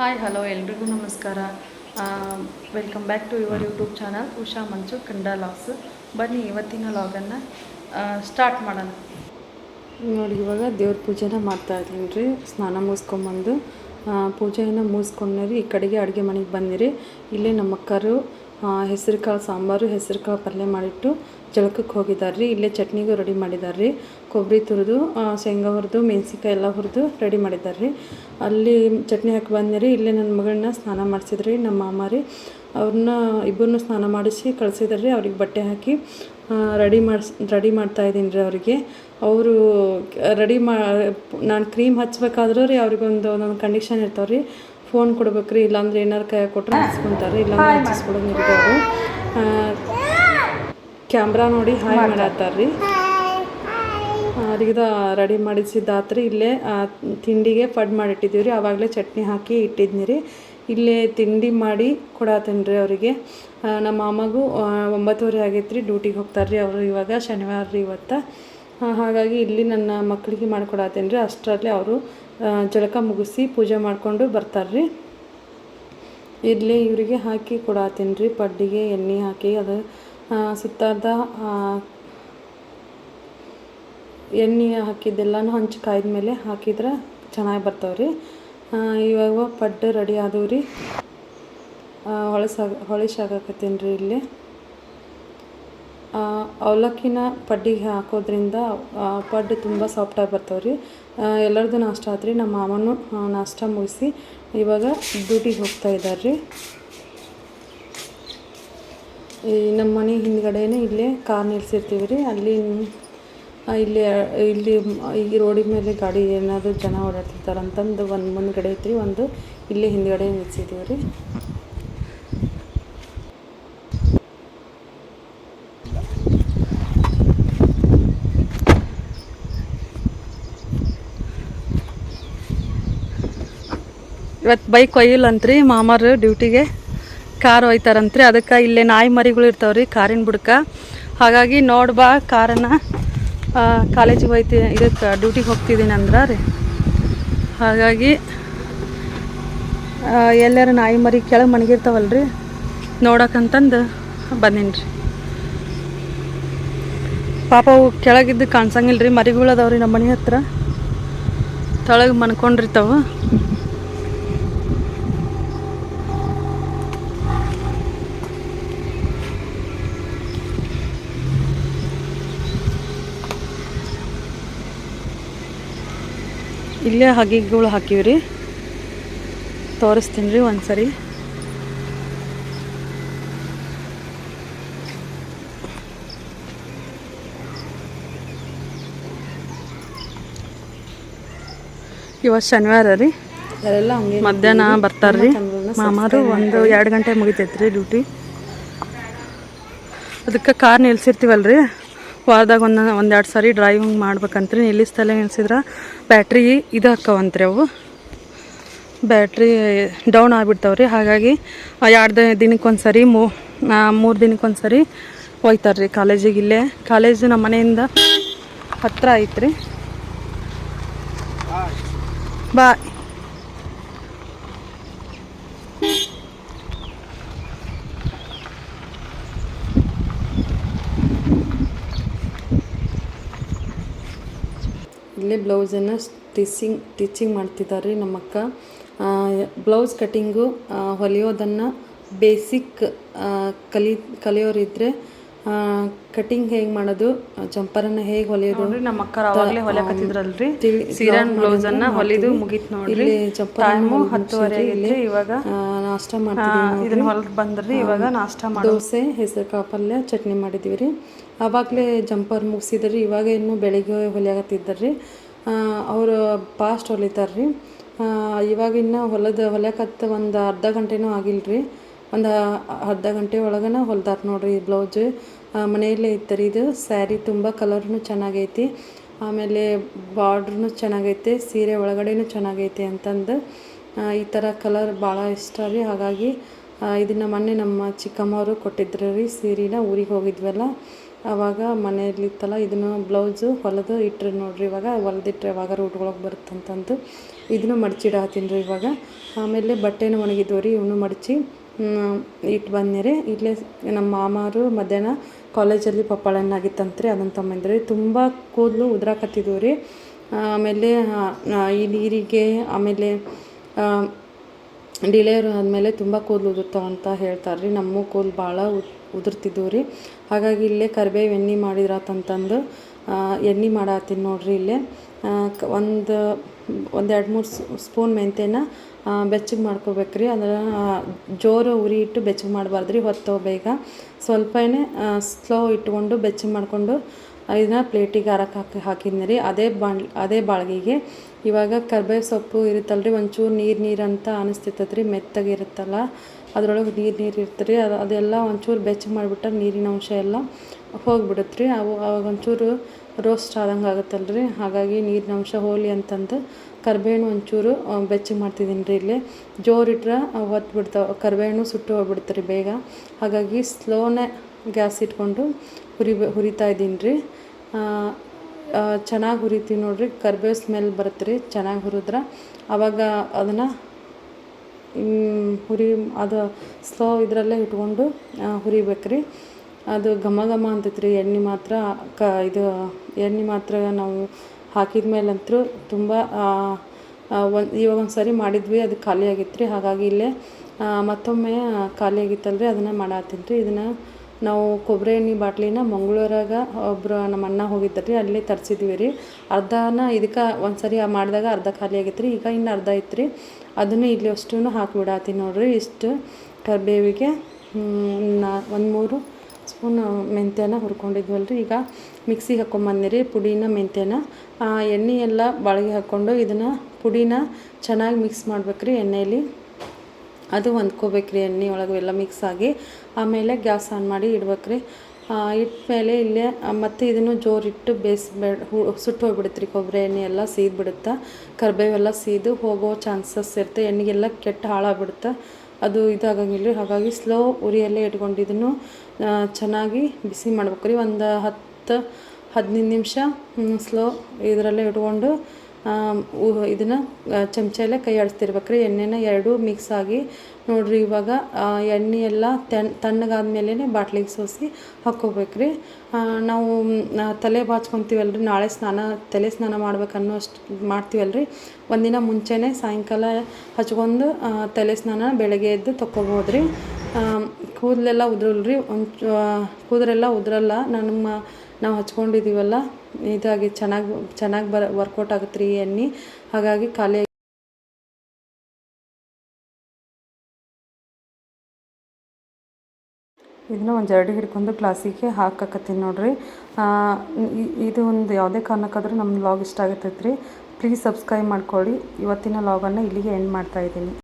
Hi hello ಎಲ್ರಿಗೂ ನಮಸ್ಕಾರ. Welcome back to your YouTube channel Usha ಮಂಚು ಕಂಡ ಲಾಸ್ ಬನ್ನಿ, ಇವತ್ತಿನ ಲಾಗನ್ನು ಸ್ಟಾರ್ಟ್ ಮಾಡೋಣ. ನೋಡಿ, ಇವಾಗ ದೇವ್ರ ಪೂಜೆನ ಮಾಡ್ತಾ ಇದ್ದೀನಿ ರೀ. ಸ್ನಾನ ಮುಗಿಸ್ಕೊಂಬಂದು ಪೂಜೆಯನ್ನು ಮುಗಿಸ್ಕೊಂಡ್ರಿ ಈ ಕಡೆಗೆ ಅಡುಗೆ ಮನೆಗೆ ಬಂದಿರಿ. ಇಲ್ಲೇ ನಮ್ಮ ಅಕ್ಕರು ಹೆಸರು ಕಾಳು ಸಾಂಬಾರು ಹೆಸರು ಕಾಳು ಪಲ್ಯ ಮಾಡಿಟ್ಟು ಜಳಕಕ್ಕೆ ಹೋಗಿದ್ದಾರೆ ರೀ ಇಲ್ಲೇ ಚಟ್ನಿಗೂ ರೆಡಿ ಮಾಡಿದ್ದಾರೆ ರೀ ಕೊಬ್ಬರಿ ತುರಿದು ಶೇಂಗಾ ಹುರಿದು ಮೆಣಸಿನ್ಕಾಯಿ ಎಲ್ಲ ಹುರಿದು ರೆಡಿ ಮಾಡಿದ್ದಾರೆ ರೀ ಅಲ್ಲಿ ಚಟ್ನಿ ಹಾಕಿ ಬಂದಿರಿ ಇಲ್ಲೇ ನನ್ನ ಮಗಳನ್ನ ಸ್ನಾನ ಮಾಡಿಸಿದ್ರಿ ನಮ್ಮ ಮಾಮ ರೀ. ಅವ್ರನ್ನ ಇಬ್ಬರನ್ನೂ ಸ್ನಾನ ಮಾಡಿಸಿ ಕಳಿಸಿದ್ರಿ ರೀ ಅವ್ರಿಗೆ ಬಟ್ಟೆ ಹಾಕಿ ರೆಡಿ ಮಾಡಿಸ್ ರೆಡಿ ಮಾಡ್ತಾ ಇದ್ದೀನಿ ರೀ ಅವರಿಗೆ. ಅವರು ರೆಡಿ ಮಾ ನಾನು ಕ್ರೀಮ್ ಹಚ್ಬೇಕಾದ್ರೂ ರೀ ಅವ್ರಿಗೊಂದು ಒಂದೊಂದು ಕಂಡೀಷನ್ ಇರ್ತಾವೆ ರೀ ಫೋನ್ ಕೊಡ್ಬೇಕು ರೀ ಇಲ್ಲಾಂದ್ರೆ ಏನಾರು ಕೈ ಕೊಟ್ಟರೆ ಹಚ್ಕೊತಾರೆ ರೀ ಇಲ್ಲಾಂದ್ರೆ ನಿಮಗೆ ಅವರು. ಕ್ಯಾಮ್ರಾ ನೋಡಿ ಹಾಯ್ ಮಾಡತ್ತಾರ್ರಿ. ರೀ ಅವ್ರಿಗಿದ ರೆಡಿ ಮಾಡಿಸಿದ್ದಾತ್ರಿ ಇಲ್ಲೇ ತಿಂಡಿಗೆ ಪಡ್ ಮಾಡಿಟ್ಟಿದ್ದೀವಿ ರೀ ಆವಾಗಲೇ ಚಟ್ನಿ ಹಾಕಿ ಇಟ್ಟಿದ್ನಿ ರೀ ಇಲ್ಲೇ ತಿಂಡಿ ಮಾಡಿ ಕೊಡತ್ತೀನಿ ರೀ ಅವರಿಗೆ ನಮ್ಮ ಮಾಮಗೂ ಒಂಬತ್ತುವರೆ ಆಗೈತೆ ರೀ ಡ್ಯೂಟಿಗೆ ಹೋಗ್ತಾರೆ ರೀ ಅವರು ಇವಾಗ ಶನಿವಾರ ರೀ ಇವತ್ತು ಹಾಗಾಗಿ ಇಲ್ಲಿ ನನ್ನ ಮಕ್ಕಳಿಗೆ ಮಾಡಿಕೊಡತ್ತೇನೆ ರೀ ಅಷ್ಟರಲ್ಲಿ ಅವರು ಜಳಕ ಮುಗಿಸಿ ಪೂಜೆ ಮಾಡಿಕೊಂಡು ಬರ್ತಾರೆ ರೀ ಇಲ್ಲಿ ಇವರಿಗೆ ಹಾಕಿ ಕೊಡತ್ತೀನಿ ರೀ ಪಡ್ಡಿಗೆ ಎಣ್ಣೆ ಹಾಕಿ ಅದು ಸುತ್ತಾರ್ದ ಎಣ್ಣೆ ಹಾಕಿದ್ದೆಲ್ಲನೂ ಹಂಚಿ ಕಾಯ್ದ ಮೇಲೆ ಹಾಕಿದ್ರೆ ಚೆನ್ನಾಗಿ ಬರ್ತಾವೆ ರೀ ಇವಾಗ ಪಡ್ಡು ರೆಡಿ ಆದವು ರೀ ಹೊಳಸಾಗ ಹೊಳಿಸಾಗಕತ್ತೀನಿ ರೀ ಇಲ್ಲಿ. ಅವಲಕ್ಕಿನ ಪಡ್ಡಿಗೆ ಹಾಕೋದ್ರಿಂದ ಪಡ್ಡು ತುಂಬ ಸಾಫ್ಟಾಗಿ ಬರ್ತಾವೆ ರೀ ಎಲ್ಲರದ್ದು ನಾಷ್ಟ ಆತು ರೀ ನಮ್ಮ ಮಾಮನೂ ನಾಷ್ಟ ಮುಗಿಸಿ ಇವಾಗ ಡ್ಯೂಟಿಗೆ ಹೋಗ್ತಾ ಇದ್ದಾರೆ ರೀ ಈ ನಮ್ಮ ಮನೆ ಹಿಂದ್ಗಡೆನೇ ಇಲ್ಲೇ ಕಾರ್ ನಿಲ್ಸಿರ್ತೀವಿ ರೀ. ಅಲ್ಲಿ ಇಲ್ಲಿ ಇಲ್ಲಿ ಈ ರೋಡಿನ ಮೇಲೆ ಗಾಡಿ ಏನಾದರೂ ಜನ ಓಡಾಡ್ತಿರ್ತಾರೆ ಅಂತಂದು ಒಂದು ಮುಂದ್ಗಡೆ ಐತ್ರಿ, ಒಂದು ಇಲ್ಲೇ ಹಿಂದ್ಗಡೆ ನಿಲ್ಸಿದ್ದೀವಿ ರೀ. ಇವತ್ತು ಬೈಕ್ ಒಯ್ಯಿಲ್ಲಂತ್ರಿ ಮಾಮಾರು ಡ್ಯೂಟಿಗೆ. ಕಾರ್ ಒಯ್ತಾರಂತ್ರಿ. ಅದಕ್ಕೆ ಇಲ್ಲೇ ನಾಯಿ ಮರಿಗಳು ಇರ್ತಾವ್ರಿ, ಕಾರಿನ ಬುಡಕ. ಹಾಗಾಗಿ ನೋಡ್ಬಾ ಕಾರನ್ನು ಕಾಲೇಜಿಗೆ ಹೋಯ್ತಿ ಇದಕ್ಕೆ ಡ್ಯೂಟಿಗೆ ಹೋಗ್ತಿದ್ದೀನಿ ಅಂದ್ರೆ ರೀ. ಹಾಗಾಗಿ ಎಲ್ಲಾರು ನಾಯಿ ಮರಿ ಕೆಳಗೆ ಮಣಗಿರ್ತಾವಲ್ರಿ. ನೋಡಕ್ಕಂತಂದು ಬಂದೀನಿ ರೀ. ಪಾಪ ಅವು ಕೆಳಗಿದ್ದು ಕಾಣಿಸಂಗಿಲ್ಲ ರೀ ಮರಿಗಳು ಅದಾವ್ರಿ ನಮ್ಮ ಮನೆ ಹತ್ರ. ತೊಳಗೆ ಮನ್ಕೊಂಡಿರ್ತಾವೆ ಇಲ್ಲೇ ಹಗಿಗಳು ಹಾಕಿವಿ ರೀ ತೋರಿಸ್ತೀನಿ ರೀ ಒಂದ್ಸರಿ. ಇವತ್ತು ಶನಿವಾರ ರೀ. ಮಧ್ಯಾಹ್ನ ಬರ್ತಾರ್ರಿ ಮಾಮಾರು ಒಂದು ಎರಡು ಗಂಟೆ ಮುಗಿತೈತ್ರಿ ಡ್ಯೂಟಿ ಅದಕ್ಕೆ ಕಾರ್ ನಿಲ್ಸಿರ್ತೀವಲ್ರಿ. ವಾರದಾಗ ಒಂದು ಒಂದೆರಡು ಸಾರಿ ಡ್ರೈವಿಂಗ್ ಮಾಡ್ಬೇಕಂತ್ರಿ. ನಿಲ್ಲಿಸ್ತಲೇ ನಿಲ್ಸಿದ್ರೆ ಬ್ಯಾಟ್ರಿ ಇದು ಹಾಕವಂತ್ರಿ ಅವು. ಬ್ಯಾಟ್ರಿ ಡೌನ್ ಆಗಿಬಿಡ್ತಾವ್ರಿ. ಹಾಗಾಗಿ ಎರಡು ದಿನಕ್ಕೊಂದು ಸರಿ ಮೂ ಮೂರು ದಿನಕ್ಕೊಂದು ಸರಿ ಹೋಗ್ತಾರೆ ಕಾಲೇಜಿಗೆ ಇಲ್ಲೇ. ಕಾಲೇಜು ನಮ್ಮ ಮನೆಯಿಂದ ಹತ್ತಿರ ಐತ್ರಿ. ಬಾಯ್ ಇಲ್ಲೇ ಬ್ಲೌಸನ್ನು ಸ್ಟಿಚಿಂಗ್ ಸ್ಟಿಚಿಂಗ್ ಮಾಡ್ತಿದ್ದಾರೆ ನಮ್ಮಕ್ಕ. ಬ್ಲೌಸ್ ಕಟ್ಟಿಂಗು ಹೊಲಿಯೋದನ್ನು ಬೇಸಿಕ್ ಕಲಿ ಕಲಿಯೋರಿದ್ರೆ ಕಟಿಂಗ್ ಹೇಗೆ ಮಾಡೋದು? ಚಂಪರನ್ನ ಹೇಗೆ ಹೊಲಿಯೋದು? ನೋಡ್ರಿ ನಮ್ಮ ಅಕ್ಕ ಅವಾಗಲೇ ಹೊಲಿಯಕತ್ತಿದ್ರಲ್ರಿ. ತಿಳಿ- ಸೀರೆನ್ ಬ್ಲೌಸ್ ಅನ್ನ ಹೊಲಿದು ಮುಗಿತ್ ನೋಡ್ರಿ. ಇಲ್ಲಿ ಟೈಮು ಹತ್ತುವರೆ ಆಗೈತ್ರಿ ಇವಾಗ. ನಾಷ್ಟ ಮಾಡ್ತೀವಿ ಇದನ್ನ ಹೊಲದ್ ಬಂದ್ರಿ ಇವಾಗ ನಾಷ್ಟ ಮಾಡಿ ದೋಸೆ ಹೆಸರು ಕಾಪಲ್ಯ ಪಲ್ಯ ಚಟ್ನಿ ಮಾಡಿದ್ದೀವಿ ರೀ ಆವಾಗಲೇ ಜಂಪರ್ ಮುಗಿಸಿದ್ರಿ ಇವಾಗ ಇನ್ನು ಬೆಳಿಗ್ಗೆ ಹೊಲಿಯಾಗತ್ತಿದ್ದಾರೆ ಅವರು ಫಾಸ್ಟ್ ಹೊಲಿತಾರೆ ರೀ ಇವಾಗ ಇನ್ನು ಹೊಲದ ಹೊಲಿಯಕತ್ತ ಒಂದು ಅರ್ಧ ಗಂಟೆನೂ ಆಗಿಲ್ಲ ರೀ ಒಂದು ಅರ್ಧ ಗಂಟೆ ಒಳಗನ ಹೊಲ್ದಾರ ನೋಡ್ರಿ ಬ್ಲೌಸ್ ಮನೆಯಲ್ಲೇ ಇತ್ತರಿ ಇದು ಸ್ಯಾರಿ ತುಂಬ ಕಲರ್ನು ಚೆನ್ನಾಗೈತಿ, ಆಮೇಲೆ ಬಾರ್ಡ್ರೂ ಚೆನ್ನಾಗೈತೆ, ಸೀರೆ ಒಳಗಡೆನೂ ಚೆನ್ನಾಗೈತೆ ಅಂತಂದು ಈ ಥರ ಕಲರ್ ಭಾಳ ಇಷ್ಟ ರೀ. ಹಾಗಾಗಿ ಇದನ್ನು ಮೊನ್ನೆ ನಮ್ಮ ಚಿಕ್ಕಮ್ಮವರು ಕೊಟ್ಟಿದ್ರು ರೀ ಸೀರೆನ, ಊರಿಗೆ ಹೋಗಿದ್ವಲ್ಲ, ಆವಾಗ ಮನೆಯಲ್ಲಿತ್ತಲ್ಲ, ಇದನ್ನು ಬ್ಲೌಸು ಹೊಲದು ಇಟ್ಟರೆ ನೋಡ್ರಿ ಇವಾಗ ಹೊಲದಿಟ್ಟರೆ ಯಾವಾಗ ರೂಟ್ಗಳಿಗೆ ಬರುತ್ತಂತಂದು, ಇದನ್ನು ಮಡಚಿಡತ್ತೀನಿ ರೀ ಇವಾಗ. ಆಮೇಲೆ ಬಟ್ಟೆನೂ ಒಣಗಿದ್ವು ರೀ, ಇವನು ಮಡಚಿ ಇಟ್ಟು ಬಂದ್ನಿ ಇಲ್ಲೇ ನಮ್ಮ ಮಾಮಾರು ಮಧ್ಯಾಹ್ನ ಕಾಲೇಜಲ್ಲಿ ಪಪ್ಪಾಳನ್ನಾಗಿತ್ತಂತ್ರಿ ಅದನ್ನು ತೊಗೊಂಬಂದ್ರಿ. ತುಂಬ ಕೂದಲು ಉದ್ರಾಕತ್ತಿದ್ವು ರೀ ಆಮೇಲೆ ಈ ನೀರಿಗೆ, ಆಮೇಲೆ ಡಿಲೇವರ್ ಆದಮೇಲೆ ತುಂಬ ಕೂದಲು ಉದುರ್ತಾವ ಅಂತ ಹೇಳ್ತಾರೆ ರೀ ನಮ್ಮ ಕೂದಲು ಭಾಳ ಉದುರ್ತಿದ್ವು ರೀ ಹಾಗಾಗಿ ಇಲ್ಲೇ ಕರಿಬೇವು ಎಣ್ಣೆ ಮಾಡಿದ್ರಾತಂತಂದು ಎಣ್ಣೆ ಮಾಡತ್ತೀನಿ ನೋಡ್ರಿ ಇಲ್ಲೇ. ಒಂದು ಒಂದು ಎರಡು ಮೂರು ಸ್ಪೂನ್ ಮೆಂತ್ಯನ ಬೆಚ್ಚಗೆ ಮಾಡ್ಕೋಬೇಕ್ರಿ. ಅಂದ್ರೆ ಜೋರು ಉರಿ ಇಟ್ಟು ಬೆಚ್ಚಗೆ ಮಾಡಬಾರ್ದು ರೀ ಹೊತ್ತು ಬೇಗ. ಸ್ವಲ್ಪನೇ ಸ್ಲೋ ಇಟ್ಕೊಂಡು ಬೆಚ್ಚಗೆ ಮಾಡಿಕೊಂಡು ಇದನ್ನ ಪ್ಲೇಟಿಗೆ ಹಾರಕ್ಕೆ ಹಾಕಿ, ಹಾಕಿದ್ನಿ ರೀ. ಅದೇ ಬಾಣ್, ಅದೇ ಬಾಳ್ಗಿಗೆ. ಇವಾಗ ಕರ್ಬೇವು ಸೊಪ್ಪು ಇರುತ್ತಲ್ಲ ರೀ ಒಂಚೂರು ನೀರು ನೀರು ಅಂತ ಅನಿಸ್ತಿತ್ತದ ರೀ, ಮೆತ್ತಗೆ ಇರುತ್ತಲ್ಲ. ಅದರೊಳಗೆ ನೀರು ನೀರು ಇರ್ತದೆ ರೀ ಅದು, ಅದೆಲ್ಲ ಒಂಚೂರು ಬೆಚ್ಚಗೆ ಮಾಡಿಬಿಟ್ರೆ ನೀರಿನ ಅಂಶ ಎಲ್ಲ ಹೋಗ್ಬಿಡುತ್ತೆ ರೀ ಅವು, ಅವಾಗ ಒಂಚೂರು ರೋಸ್ಟ್ ಆದಂಗೆ ಆಗುತ್ತಲ್ಲ ರೀ ಹಾಗಾಗಿ ನೀರಿನ ಅಂಶ ಹೋಲಿ ಅಂತಂದು ಕರ್ಬೇವು ಒಂಚೂರು ಬೆಚ್ಚಗೆ ಮಾಡ್ತಿದ್ದೀನಿ ರೀ ಇಲ್ಲಿ. ಜೋರಿಟ್ರೆ ಒತ್ತು ಬಿಡ್ತಾವೆ. ಕರ್ಬೇವು ಸುಟ್ಟು ಹೋಗ್ಬಿಡ್ತು ರೀ ಬೇಗ. ಹಾಗಾಗಿ ಸ್ಲೋನೇ ಗ್ಯಾಸ್ ಇಟ್ಕೊಂಡು ಹುರಿ ಹುರಿತಾ ಇದ್ದೀನಿ ರೀ. ಚೆನ್ನಾಗಿ ಹುರಿತೀವಿ ನೋಡಿರಿ. ಕರ್ಬೇವು ಸ್ಮೆಲ್ ಬರುತ್ತೆ ರೀ. ಚೆನ್ನಾಗಿ ಹುರಿದ್ರೆ ಆವಾಗ ಅದನ್ನು ಹುರಿ, ಅದು ಸ್ಲೋ ಇದರಲ್ಲೇ ಇಟ್ಕೊಂಡು ಹುರಿಬೇಕ್ರಿ. ಅದು ಘಮ ಘಮ ಅಂತೈತೆ ರೀ ಎಣ್ಣೆ ಮಾತ್ರ ಕ ಇದು ಎಣ್ಣೆ ಮಾತ್ರ ನಾವು ಹಾಕಿದ ಮೇಲಂತೂ ತುಂಬ ಒಂದು, ಇವಾಗ ಒಂದು ಸರಿ ಮಾಡಿದ್ವಿ, ಅದು ಖಾಲಿ ಆಗಿತ್ತು ರೀ ಹಾಗಾಗಿ ಇಲ್ಲೇ ಮತ್ತೊಮ್ಮೆ ಖಾಲಿ ಆಗಿತ್ತಲ್ಲ ರೀ ಅದನ್ನು ಮಾಡತ್ತೀನಿ ರೀ ಇದನ್ನು ನಾವು ಕೊಬ್ಬರಿ ಎಣ್ಣೆ ಬಾಟ್ಲಿನ ಮಂಗಳೂರಾಗ ಒಬ್ಬರು ನಮ್ಮ ಅಣ್ಣ ಹೋಗಿದ್ದರು, ಅಲ್ಲಿ ತರಿಸಿದ್ವಿ ರೀ. ಅರ್ಧನ ಇದಕ್ಕೆ ಒಂದು ಸರಿ ಮಾಡಿದಾಗ ಅರ್ಧ ಖಾಲಿ ಆಗಿತ್ತು ರೀ ಈಗ ಇನ್ನು ಅರ್ಧ ಇತ್ತು ರೀ ಅದನ್ನು ಇಲ್ಲಿ ಅಷ್ಟು ಹಾಕಿಬಿಡತ್ತೀನಿ ನೋಡಿರಿ. ಇಷ್ಟು ಕರಿಬೇವಿಗೆ ನಾ, ಒಂದು ಮೂರು ಸ್ಪೂನ್ ಮೆಂತ್ಯನ ಹುರ್ಕೊಂಡಿದ್ವಲ್ಲ ಈಗ ಮಿಕ್ಸಿಗೆ ಹಾಕ್ಕೊಂಬಂದಿರಿ ಪುಡಿನ ಮೆಂತ್ಯನ. ಎಣ್ಣೆ ಎಲ್ಲ ಬಾಳಿಗೆ ಹಾಕ್ಕೊಂಡು ಇದನ್ನು ಪುಡಿನ ಚೆನ್ನಾಗಿ ಮಿಕ್ಸ್ ಮಾಡ್ಬೇಕ್ರಿ ಎಣ್ಣೆಯಲ್ಲಿ ಅದು ಹೊಂದ್ಕೋಬೇಕ್ರಿ ಎಣ್ಣೆ ಒಳಗೆ ಎಲ್ಲ ಮಿಕ್ಸ್ ಆಗಿ. ಆಮೇಲೆ ಗ್ಯಾಸ್ ಆನ್ ಮಾಡಿ ಇಡ್ಬೇಕ್ರಿ. ಇಟ್ಮೇಲೆ ಇಲ್ಲೇ ಮತ್ತು ಇದನ್ನು ಜೋರಿಟ್ಟು ಬೇಯಿಸ್ಬೇಡ, ಹು, ಸುಟ್ಟು ಹೋಗ್ಬಿಡುತ್ತೆ ರೀ ಕೊಬ್ಬರಿ ಎಣ್ಣೆ ಎಲ್ಲ ಸೀದ್ಬಿಡುತ್ತೆ. ಕರಿಬೇವೆಲ್ಲ ಸೀದು ಹೋಗೋ ಚಾನ್ಸಸ್ ಇರುತ್ತೆ. ಎಣ್ಣೆಗೆಲ್ಲ ಕೆಟ್ಟ ಹಾಳಾಗ್ಬಿಡುತ್ತೆ. ಅದು ಇದಾಗಂಗಿಲ್ಲ ರೀ ಹಾಗಾಗಿ ಸ್ಲೋ ಉರಿಯಲ್ಲೇ ಇಟ್ಕೊಂಡು ಚೆನ್ನಾಗಿ ಬಿಸಿ ಮಾಡ್ಬೇಕು ರೀ ಒಂದು ಹತ್ತು ಹದಿನೈದು ನಿಮಿಷ ಸ್ಲೋ ಇದರಲ್ಲೇ ಇಟ್ಕೊಂಡು ಇದನ್ನು ಚಮಚಲ್ಲೇ ಕೈ ಆಡಿಸ್ತಿರ್ಬೇಕ್ರಿ ಎಣ್ಣೆನ ಎರಡೂ ಮಿಕ್ಸ್ ಆಗಿ ನೋಡಿರಿ ಇವಾಗ ಎಣ್ಣೆ ಎಲ್ಲ ತಣ್ಣ ತಣ್ಣಗಾದ್ಮೇಲೆ ಬಾಟ್ಲಿಗೆ ಸೋಸಿ ಹಾಕ್ಕೋಬೇಕ್ರಿ. ನಾವು ತಲೆ ಬಾಚ್ಕೊತೀವಲ್ಲ ರೀ ನಾಳೆ ಸ್ನಾನ, ತಲೆ ಸ್ನಾನ ಮಾಡ್ಬೇಕು ಅನ್ನೋ ಅಷ್ಟು ಮಾಡ್ತೀವಲ್ಲ ರೀ ಒಂದಿನ ಮುಂಚೆನೇ ಸಾಯಂಕಾಲ ಹಚ್ಕೊಂಡು ತಲೆ ಸ್ನಾನ ಬೆಳಗ್ಗೆ ಎದ್ದು ತೊಗೊಬೋದು ರೀ ಕೂದಲೆಲ್ಲ ಉದ್ರಲ್ಲ ರೀ ಒಂದು ಕೂದಲೆಲ್ಲ ಉದ್ರಲ್ಲ. ನಮ್ಮ ನಾವು ಹಚ್ಕೊಂಡಿದ್ದೀವಲ್ಲ ಇದಾಗಿ ಚೆನ್ನಾಗಿ ಚೆನ್ನಾಗಿ ಬರ ವರ್ಕೌಟ್ ಆಗುತ್ತೆ ರೀ ಎಣ್ಣೆ ಹಾಗಾಗಿ ಖಾಲಿ ಇದನ್ನ ಒಂದು ಜರಡಿ ಹಿಡ್ಕೊಂಡು ಕ್ಲಾಸಿಗೆ ಹಾಕಕತ್ತೀನಿ ನೋಡ್ರಿ. ಇದು ಒಂದು ಯಾವುದೇ ಕಾರಣಕ್ಕಾದ್ರೂ ನಮ್ಮ ಲಾಗ್ ಇಷ್ಟ ಆಗತ್ತೈತೆ ರೀ ಪ್ಲೀಸ್ ಸಬ್ಸ್ಕ್ರೈಬ್ ಮಾಡ್ಕೊಳ್ಳಿ. ಇವತ್ತಿನ ಲಾಗನ್ನು ಇಲ್ಲಿಗೆ ಎಂಡ್ ಮಾಡ್ತಾ ಇದ್ದೀನಿ.